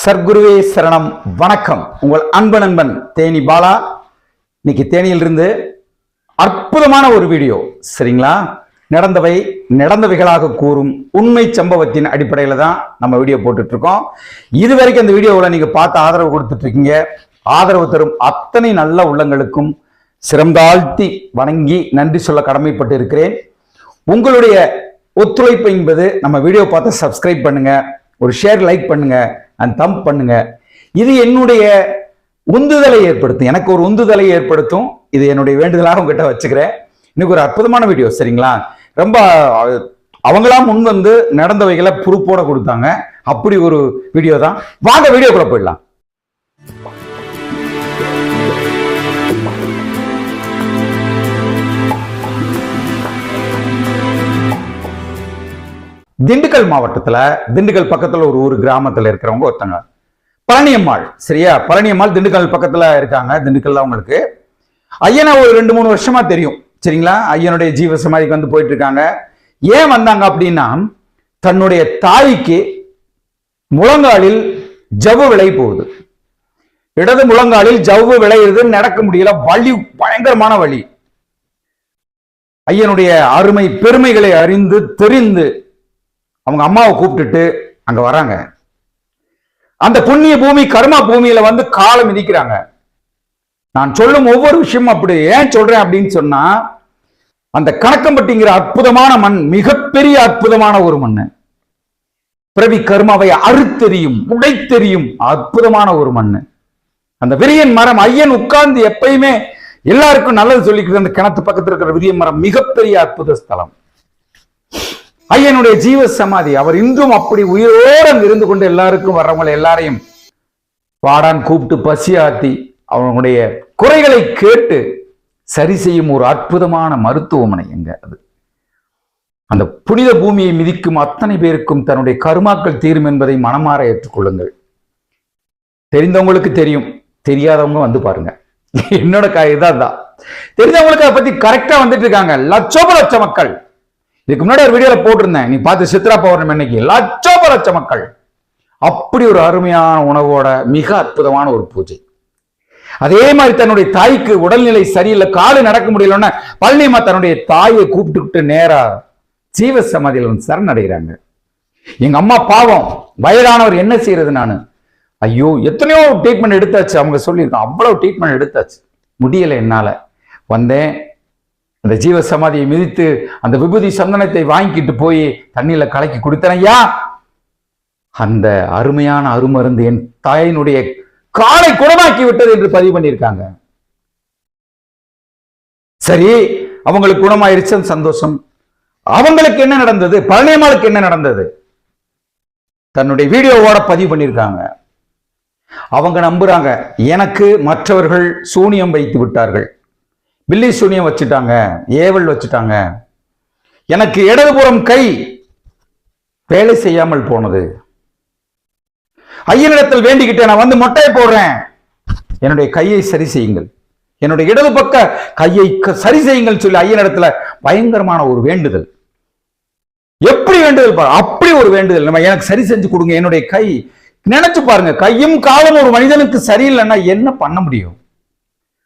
சர்க்குருவே சரணம். வணக்கம். உங்கள் அன்பு நண்பன் தேனி பாலா. இன்னைக்கு தேனியிலிருந்து அற்புதமான ஒரு வீடியோ சரிங்களா? நடந்தவை நடந்தவைகளாக கூறும் உண்மை சம்பவத்தின் அடிப்படையில் தான் நம்ம வீடியோ போட்டுட்டு இருக்கோம் இது வரைக்கும் அந்த வீடியோவில் நீங்கள் பார்த்து ஆதரவு கொடுத்துட்டு இருக்கீங்க ஆதரவு தரும் அத்தனை நல்ல உள்ளங்களுக்கும் சிறந்தாழ்த்தி வணங்கி நன்றி சொல்ல கடமைப்பட்டு இருக்கிறேன் உங்களுடைய ஒத்துழைப்பு என்பது நம்ம வீடியோ பார்த்து சப்ஸ்கிரைப் பண்ணுங்க. ஒரு ஷேர் லைக் பண்ணுங்க. அண்ட் தம்ப் பண்ணுங்க. இது என்னுடைய உந்துதலை ஏற்படுத்தும். எனக்கு ஒரு உந்துதலை ஏற்படுத்தும். இது என்னுடைய வேண்டுதலாக உங்ககிட்ட வச்சுக்கிறேன். இன்னைக்கு ஒரு அற்புதமான வீடியோ சரிங்களா? ரொம்ப அவங்களாம் அவங்களா முன் வந்து நடந்தவைகளை பொறுப்போட கொடுத்தாங்க. அப்படி ஒரு வீடியோ தான். வாங்க வீடியோக்குள்ள போயிடலாம். திண்டுக்கல் மாவட்டத்தில் திண்டுக்கல் பக்கத்தில் ஒரு ஊர் கிராமத்தில் இருக்கிறவங்க ஒருத்தங்க. பழனியம்மாள் சரியா? பழனியம்மாள் திண்டுக்கல் பக்கத்தில் இருக்காங்க திண்டுக்கல்ல அவங்களுக்கு. ஐயனை ஒரு ரெண்டு மூணு வருஷமா தெரியும் சரிங்களா? ஐயனுடைய ஜீவ சமாதிக்கு வந்து போயிட்டு இருக்காங்க ஏன் வந்தாங்க அப்படின்னா தன்னுடைய தாய்க்கு முழங்காலில் ஜவ்வு விலை போகுது. இடது முழங்காலில் ஜவ்வு விளையுது நடக்க முடியல வலி பயங்கரமான வழி ஐயனுடைய அருமை பெருமைகளை அறிந்து தெரிந்து அவங்க அம்மாவை கூப்பிட்டுட்டு அங்க வராங்க. அந்த புண்ணிய பூமி கர்மா பூமியில வந்து காலம் மிதிக்கிறாங்க. நான் சொல்லும் ஒவ்வொரு விஷயமும் அப்படி ஏன் சொல்றேன் அப்படின்னு சொன்னா அந்த கணக்கம்பட்டிங்கிற அற்புதமான மண் மிகப்பெரிய அற்புதமான ஒரு மண். பிறவி கர்மாவை அறுத்தெறியும் உடைத்தெறியும் அற்புதமான ஒரு மண். அந்த விரியன் மரம் ஐயன் உட்கார்ந்து எப்பயுமே எல்லாருக்கும் நல்லது சொல்லிக்கிறது. அந்த கிணத்து பக்கத்தில் இருக்கிற விரியன் மரம் மிகப்பெரிய அற்புத ஸ்தலம். ஐயனுடைய ஜீவ சமாதி அவர் இன்றும் அப்படி உயிரோடு இருந்து கொண்டு எல்லாருக்கும் வர்றவங்களை எல்லாரையும் வாடான் கூப்பிட்டு பசியாத்தி அவனுடைய குறைகளை கேட்டு சரி செய்யும் ஒரு அற்புதமான மருத்துவமனை எங்க அது. அந்த புனித பூமியை மிதிக்கும் அத்தனை பேருக்கும் தன்னுடைய கருமாக்கள் தீரும் என்பதை மனமாற ஏற்றுக்கொள்ளுங்கள். தெரிந்தவங்களுக்கு தெரியும். தெரியாதவங்க வந்து பாருங்க. என்னோட இதான் தான். தெரிஞ்சவங்களுக்கு அதை பத்தி கரெக்டா வந்துட்டு இருக்காங்க. லட்சோப லட்ச மக்கள். இதுக்கு முன்னாடி ஒரு வீடியோல போட்டிருந்தேன். நீ பார்த்து சித்ரா பௌர்ணமி இன்னைக்கு லட்சம் லட்ச மக்கள். அப்படி ஒரு அருமையான உணவோட மிக அற்புதமான ஒரு பூஜை. அதே மாதிரி தன்னுடைய தாய்க்கு உடல்நிலை சரியில்லை காலு நடக்க முடியலன்னா பழனிமா தன்னுடைய தாயை கூப்பிட்டுக்கிட்டு நேரா ஜீவ சமாதியில் சரணடைகிறாங்க. எங்க அம்மா பாவம் வயதானவர் என்ன செய்யறது நான்? ஐயோ எத்தனையோ ட்ரீட்மெண்ட் எடுத்தாச்சு. அவங்க சொல்லியிருக்கோம் அவ்வளவு ட்ரீட்மெண்ட் எடுத்தாச்சு. முடியலை என்னால. வந்தேன் அந்த ஜீவ சமாதியை மிதித்து அந்த விபூதி சந்தனத்தை வாங்கிக்கிட்டு போய் தண்ணியில கலக்கி கொடுத்தனையா அந்த அருமையான அருமருந்து என் தாயினுடைய காலை குணமாக்கி விட்டது என்று பதிவு பண்ணியிருக்காங்க. சரி அவங்களுக்கு குணமாயிருச்சு சந்தோஷம். அவங்களுக்கு என்ன நடந்தது? பழனியம்மாளுக்கு என்ன நடந்தது? தன்னுடைய வீடியோவோட பதிவு பண்ணியிருக்காங்க. அவங்க நம்புறாங்க எனக்கு மற்றவர்கள் சூனியம் வைத்து விட்டார்கள். பில்லி சூனியம் வச்சுட்டாங்க ஏவல் வச்சுட்டாங்க. எனக்கு இடதுபுறம் கை வேலை செய்யாமல் போனது. ஐயனிடத்தில் வேண்டிக்கிட்டேன் நான் வந்து மொட்டையை போடுறேன். என்னுடைய கையை சரி செய்யுங்கள். என்னுடைய இடது பக்க கையை க- சரி செய்யுங்கள் சொல்லி ஐயனிடத்துல பயங்கரமான ஒரு வேண்டுதல். எப்படி வேண்டுதல் பாரு அப்படி ஒரு வேண்டுதல். நம்ம எனக்கு சரி செஞ்சு கொடுங்க. என்னுடைய கை நினைச்சு பாருங்க. கையும் காலும் ஒரு மனிதனுக்கு சரியில்லைன்னா என்ன பண்ண முடியும்?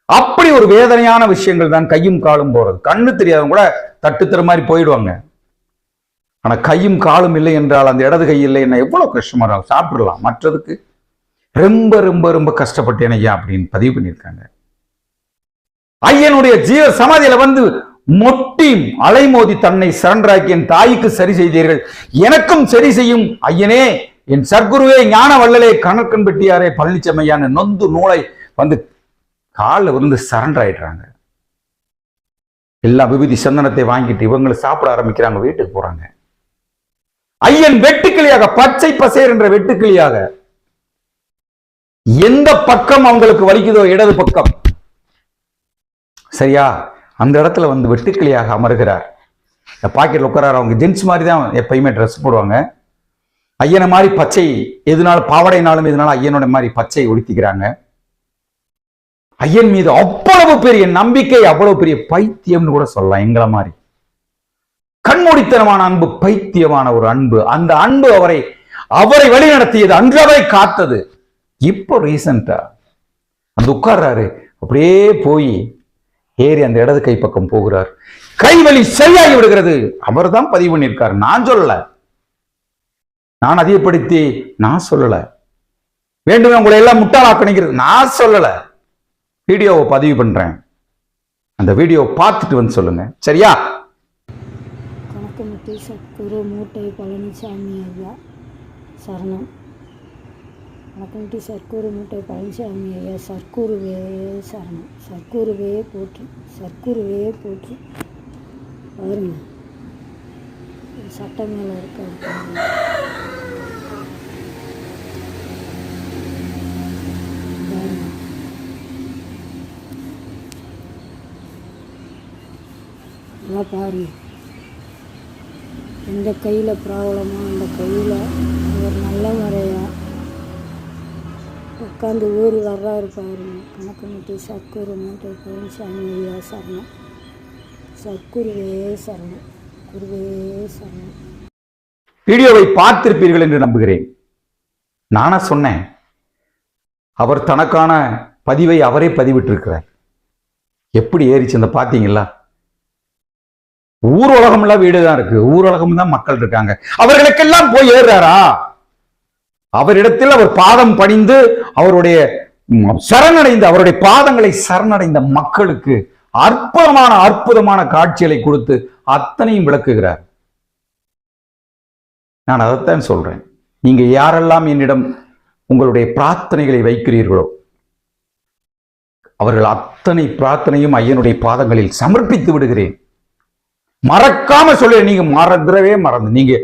அப்படி ஒரு வேதனையான விஷயங்கள் தான் கையும் காலும் போறது. கண்ணு தெரியாதவங்க கூட தட்டு மாதிரி போயிடுவாங்க. ஆனா கையும் காலும் இல்லை என்றால் அந்த இடது கை இல்லை என்ன எவ்வளவு கஷ்டமா இருக்கும். சாப்பிடலாம். மற்றதுக்கு ரொம்ப ரொம்ப ரொம்ப கஷ்டப்பட்டேன் ஐயா அப்படின்னு பதிவு பண்ணியிருக்காங்க. ஐயனுடைய ஜீவ சமாதியில வந்து மொட்டி அலைமோதி தன்னை சரண்டராக்கி என் தாய்க்கு சரி செய்தீர்கள். எனக்கும் சரி செய்யும் ஐயனே என் சர்க்குருவே ஞான வள்ளலே கணக்கன் பெட்டியாரே பழனிச்சம்மையான நொந்து நூலை வந்து காலில் விழுந்து சரண்டர் ஆயிடுறாங்க. எல்லா விபூதி சந்தனத்தை வாங்கிட்டு இவங்களை சாப்பிட ஆரம்பிக்கிறாங்க வீட்டுக்கு போறாங்க. ஐயன் வெட்டுக்கிளியாக பச்சை பசேர் என்ற வெட்டுக்கிளியாக. எந்த பக்கம் அவங்களுக்கு வலிக்குதோ இடது பக்கம். சரியா? அந்த இடத்துல வந்து வெட்டுக்கிளியாக அமர்கிறார். இந்த பாக்கெட்ல உட்காராரு அவங்க ஜென்ஸ் மாதிரி தான் எப்பயுமே ட்ரெஸ் போடுவாங்க. ஐயனை மாதிரி பச்சை எதுனாலும் பாவடைனாலும் எதுனாலும் ஐயனோட மாதிரி பச்சை உடுத்திக்கிறாங்க ஐயன் மீது அவ்வளவு பெரிய நம்பிக்கை அவ்வளவு பெரிய பைத்தியம்னு கூட சொல்லலாம் எங்களை மாதிரி. கண்மூடித்தனமான அன்பு பைத்தியமான ஒரு அன்பு. அந்த அன்பு அவரை அவரை வழி நடத்தியது அன்றவரை காத்தது. இப்போ ரீசண்டா அந்த உட்கார்றாரு. அப்படியே போய் ஏறி அந்த இடது கை பக்கம் போகிறார். கைவழி சரியாகி விடுகிறது. அவர் தான் பதிவு பண்ணியிருக்கார். நான் சொல்லல. நான் அதிகப்படுத்தி நான் சொல்லல. வேண்டுமே உங்களை எல்லாம் முட்டாளாக்கணுங்கிறது நான் சொல்லலை. வீடியோவை பதிவு பண்றேன். அந்த வீடியோவை பார்த்துட்டு வந்து சொல்லுங்க. சரியா? கணக்கமுட்டி சத்குரு மூட்டை பழனிசாமி ஐயா சரணம். கணக்கமுட்டி சர்க்குரு மூட்டை பழனிசாமி ஐயா சர்க்குருவே சரணம். சர்க்குருவே போற்று சர்க்குருவே போற்று. பாருங்க சட்டமேல இருக்க மேலே இருக்காரு பாருங்க. பாருங்க நல்லா பாருங்க எந்த கையில் ப்ராப்ளமோ அந்த கையில் ஒரு நல்ல முறையாக உட்காந்து ஊறி வர்றாரு பாருங்க கணக்கு மூட்டை சக்குரு மூட்டை பழனிசாமி ஐயா சரணம். சக்குருவே சரணம். குருவே சரணம். வீடியோவை பார்த்திருப்பீர்கள் என்று நம்புகிறேன். நானா சொன்னேன். அவர் தனக்கான பதிவை அவரே பதிவிட்டிருக்கிறார். எப்படி ஏறிச்சு அந்த பார்த்தீங்களா ஊர் உலகம்லாம் வீடு தான் இருக்கு. ஊர் உலகம் தான் மக்கள் இருக்காங்க. அவர்களுக்கெல்லாம் போய் ஏறுறாரா? அவரிடத்தில் அவர் பாதம் பணிந்து அவருடைய சரணடைந்த அவருடைய பாதங்களை சரணடைந்த மக்களுக்கு அற்புதமான அற்புதமான காட்சிகளை கொடுத்து அத்தனையும் விளக்குகிறார். நான் அதைத்தான் சொல்றேன். நீங்க யாரெல்லாம் என்னிடம் உங்களுடைய பிரார்த்தனைகளை வைக்கிறீர்களோ அவர்கள் அத்தனை பிரார்த்தனையும் ஐயனுடைய பாதங்களில் சமர்ப்பித்து விடுகிறேன். மறக்காம சொல்ல நீங்க மறந்துடவே மறந்து. நீங்க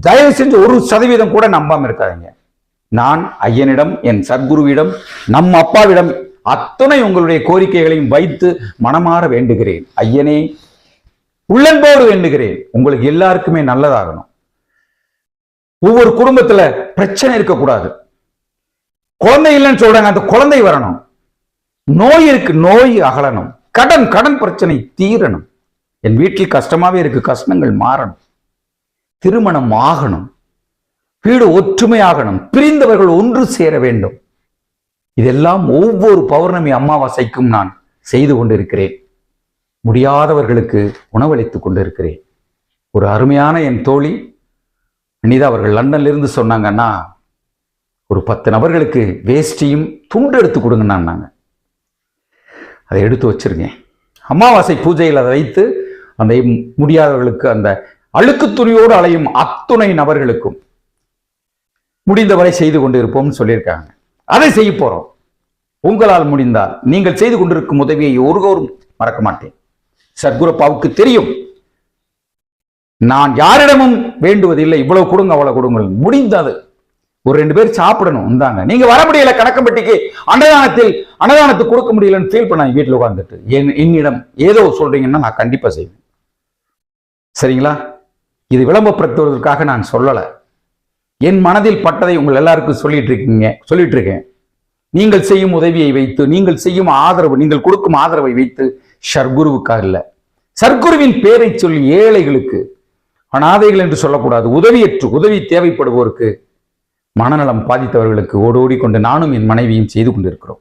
தயவு செஞ்சு ஒரு சதவீதம் கூட நம்பாம இருக்காதீங்க. நான் ஐயனிடம் என் சத்குருவிடம் நம் அப்பாவிடம் அத்தனை உங்களுடைய கோரிக்கைகளையும் வைத்து மனமாற வேண்டுகிறேன். ஐயனே உள்ளன்போடு வேண்டுகிறேன். உங்களுக்கு எல்லாருக்குமே நல்லதாகணும். ஒவ்வொரு குடும்பத்துல பிரச்சனை இருக்கக்கூடாது. குழந்தை இல்லைன்னு சொல்றாங்க அந்த குழந்தை வரணும். நோய் இருக்கு நோய் அகலணும். கடன் கடன் பிரச்சனை தீரணும். என் வீட்டில் கஷ்டமாவே இருக்கு. கஷ்டங்கள் மாறணும். திருமணம் ஆகணும். வீடு ஒற்றுமையாகணும். பிரிந்தவர்கள் ஒன்று சேர வேண்டும். இதெல்லாம் ஒவ்வொரு பௌர்ணமி அமாவாசைக்கும் நான் செய்து கொண்டிருக்கிறேன். முடியாதவர்களுக்கு உணவளித்துக் கொண்டிருக்கிறேன். ஒரு அருமையான என் தோழி அனிதா அவர்கள் லண்டன்ல இருந்து சொன்னாங்கன்னா ஒரு பத்து நபர்களுக்கு வேஷ்டியும் துண்டு எடுத்து கொடுங்கண்ணான்னாங்க. அதை எடுத்து வச்சிருக்கேன். அமாவாசை பூஜையில் அதை வைத்து அந்த முடியாதவர்களுக்கு அந்த அழுக்கு துணியோடு அலையும் அத்துணை நபர்களுக்கும் முடிந்தவரை செய்து கொண்டிருப்போம்னு சொல்லியிருக்காங்க. அதை செய்ய போறோம். உங்களால் முடிந்தால் நீங்கள் செய்து கொண்டிருக்கும் உதவியை ஒருவரும் மறக்க மாட்டேன். சத்குருப்பாவுக்கு தெரியும். நான் யாரிடமும் வேண்டுவதில்லை. இவ்வளவு கொடுங்க அவ்வளவு கொடுங்க முடிந்தது. ஒரு ரெண்டு பேர் சாப்பிடணும். இந்தாங்க. நீங்க வர முடியல. கணக்கம்பட்டிக்கு அன்னதானத்தில் அன்னதானத்துக்கு கொடுக்க முடியலன்னு ஃபீல் பண்ணாங்க வீட்டில் உட்காந்துட்டு என் என்னிடம் ஏதோ சொல்றீங்கன்னா நான் கண்டிப்பா செய்வேன். சரிங்களா? இது விளம்பரப்படுத்துவதற்காக நான் சொல்லலை. என் மனதில் பட்டதை உங்கள் எல்லாருக்கும் சொல்லிட்டு இருக்கீங்க சொல்லிட்டு இருக்கேன் நீங்கள் செய்யும் உதவியை வைத்து நீங்கள் செய்யும் ஆதரவு நீங்கள் கொடுக்கும் ஆதரவை வைத்து சர்க்குருவுக்காக இல்லை. சர்க்குருவின் பேரை சொல்லி ஏழைகளுக்கு அனாதைகள் என்று சொல்லக்கூடாது உதவியற்று உதவி தேவைப்படுவோருக்கு மனநலம் பாதித்தவர்களுக்கு ஓடோடி கொண்டு நானும் என் மனைவியும் செய்து கொண்டிருக்கிறோம்.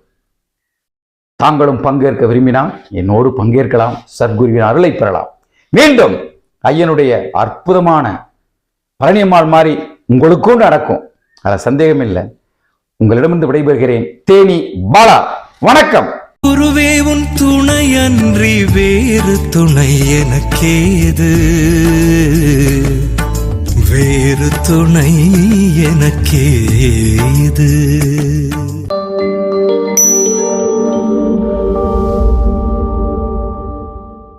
தாங்களும் பங்கேற்க விரும்பினால் என்னோடு பங்கேற்கலாம் சர்க்குருவின் அருளை பெறலாம். மீண்டும் ஐயனுடைய அற்புதமான பழனியம்மாள் மாதிரி உங்களுக்கும் நடக்கும். அதுல சந்தேகம் இல்லை. உங்களிடமிருந்து விடைபெறுகிறேன். தேனி பாலா வணக்கம். குருவே உன் துணையன்றி வேறு துணை எனக்கேது? வேறு துணை எனக்கேது?